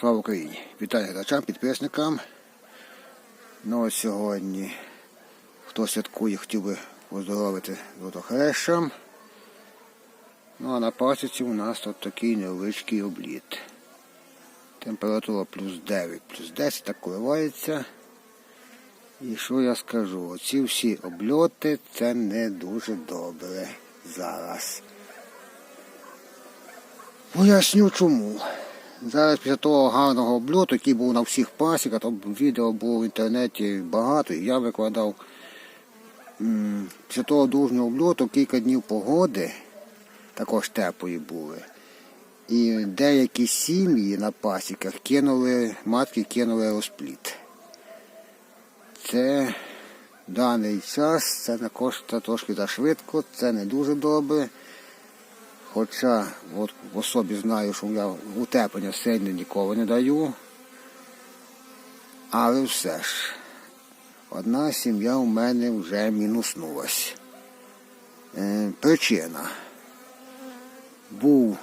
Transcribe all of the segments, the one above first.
Слава Україні! Вітаю глядачам, підписникам. Ну сьогодні хто святкує, хотів би поздоровити Золотохрещам. Ну а на пасіці у нас тут такий невеличкий обліт. Температура плюс 9, плюс 10 так коливається. І що я скажу? Оці всі обльоти це не дуже добре зараз. Поясню чому. Зараз після того гарного обльоту, який був на всіх пасіках, там відео було в інтернеті багато, і я викладав. Після того дружнього обльоту кілька днів погоди, також теплої були. І деякі сім'ї на пасіках кинули, матки кинули розпліт. Це даний час, це також це трошки зашвидко, це не дуже добре. Хоча от в особі знаю, що я утеплення сильно ніколи не даю. Але все ж, одна сім'я у мене вже мінуснулась. Е, причина. Був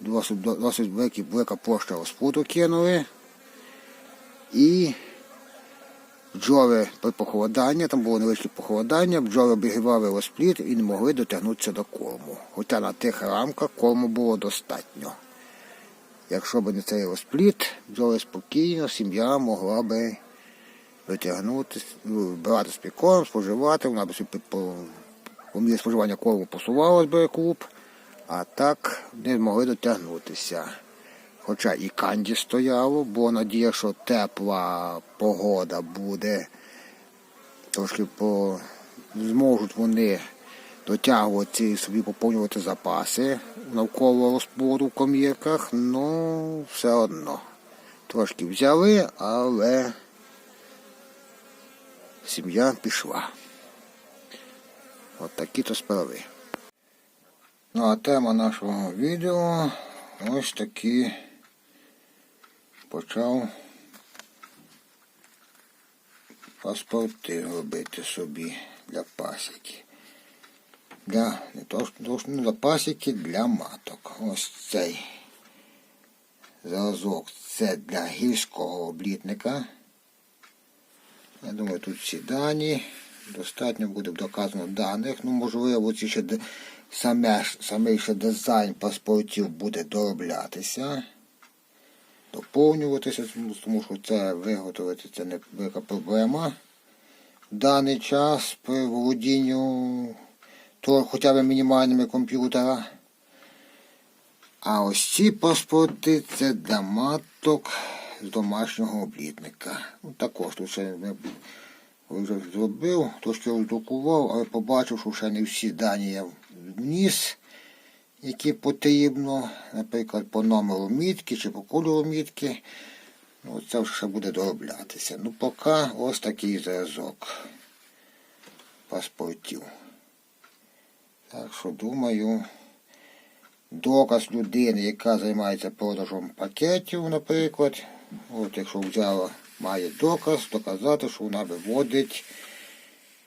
досить, досить велика площа розпуту кинули. І бджоли при похолоданні, там було невеличке похолодання, бджоли обігрівали розпліт і не могли дотягнутися до корму. Хоча на тих рамках корму було достатньо. Якщо б не цей розпліт, бджоли спокійно, сім'я могла би витягнути, ну, брати з корм, споживати, вона б споживання корму посувалась би клуб, а так не могли дотягнутися. Хоча і канді стояло, бо надія, що тепла погода буде, трошки по... зможуть вони дотягувати і собі поповнювати запаси навколо розплоду в комірках, ну все одно. Трошки взяли, але сім'я пішла. От такі то справи. Ну а тема нашого відео ось такі почав паспорти робити собі для пасіки. Для, не то, не для пасіки, для маток. Ось цей зразок це для гірського облітника. Я думаю, тут всі дані. Достатньо буде доказано даних. Ну, можливо, ці ще саме, саме ще дизайн паспортів буде дороблятися доповнюватися, тому що це виготовити це не велика проблема. В даний час при володінню то хоча б мінімальними комп'ютера. А ось ці паспорти це для маток з домашнього облітника. Ну, також тут ще не вже зробив, трошки роздрукував, але побачив, що ще не всі дані я вніс які потрібно, наприклад, по номеру мітки чи по кольору мітки. Ну, Це вже буде дороблятися. Ну, поки ось такий зразок паспортів. Так що, думаю, доказ людини, яка займається продажем пакетів, наприклад, от якщо взяла, має доказ, доказати, що вона виводить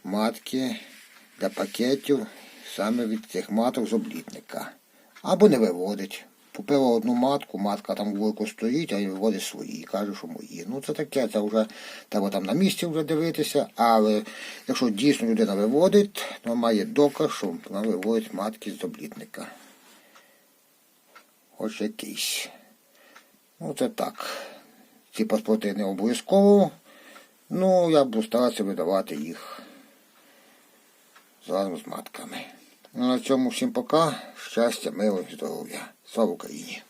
матки для пакетів саме від цих маток з облітника або не виводить. Купила одну матку, матка там велико стоїть, а й виводить свої. Каже, що мої. Ну це таке, це вже треба там на місці вже дивитися, але якщо дійсно людина виводить, то має доказ, що вона виводить матки з облітника. Хоч якийсь. Ну це так. Ці паспорти не обов'язково. Ну, я буду старатися видавати їх разом з матками. Ну, на цьому всім пока. Щастя, мило і здоров'я. Слава Україні!